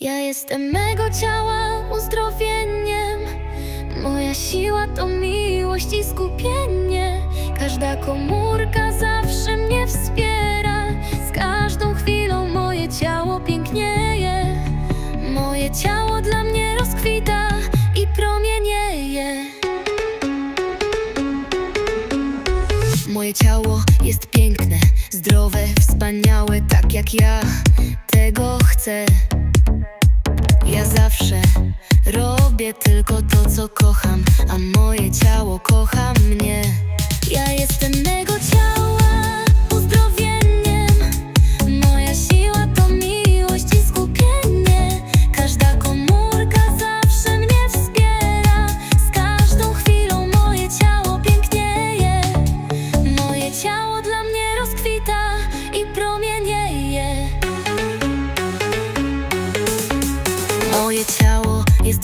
Ja jestem mego ciała uzdrowieniem. Moja siła to miłość i skupienie. Każda komórka zawsze mnie wspiera. Z każdą chwilą moje ciało pięknieje. Moje ciało dla mnie rozkwita i promienieje. Moje ciało jest piękne, zdrowe, wspaniałe, tak jak ja tego chcę. Ja zawsze robię tylko to, co kocham, a moje ciało kocha mnie. Ja jestem mego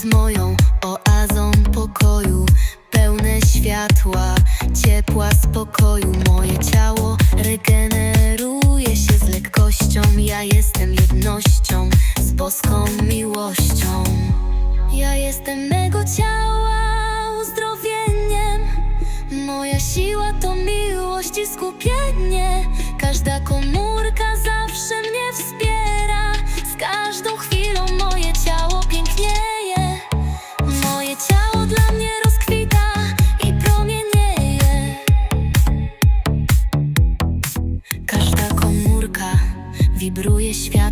jest moją oazą pokoju, pełne światła, ciepła, spokoju. Moje ciało regeneruje się z lekkością. Ja jestem jednością z boską miłością. Ja jestem mego ciała uzdrowieniem. Moja siła to miłość i skupienie.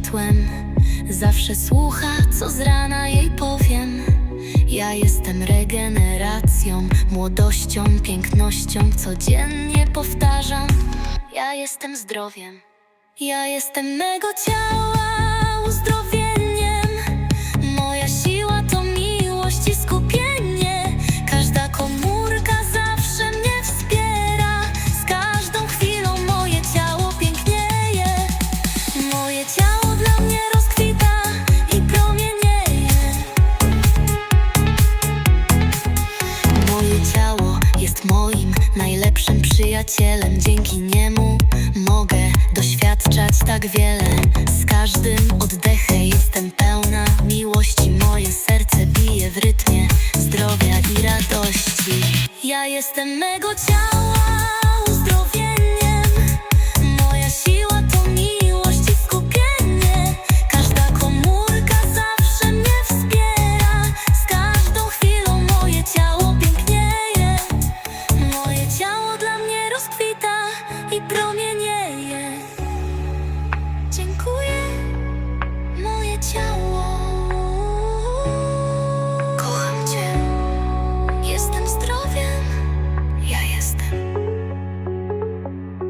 Światłem. Zawsze słucha, co z rana jej powiem. Ja jestem regeneracją, młodością, pięknością, codziennie powtarzam. Ja jestem zdrowiem. Ja jestem mego ciała najlepszym przyjacielem. Dzięki niemu mogę doświadczać tak wiele. Z każdym oddechem jestem pełna miłości. Moje serce bije w rytmie zdrowia i radości. Ja jestem mego ciała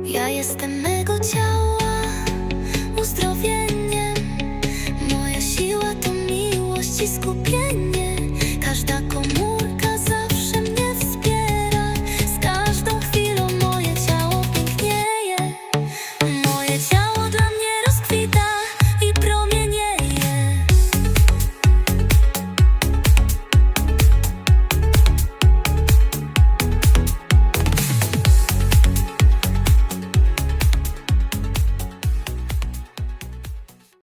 Ja jestem mego ciała uzdrowieniem. Moja siła to miłość i skupienie.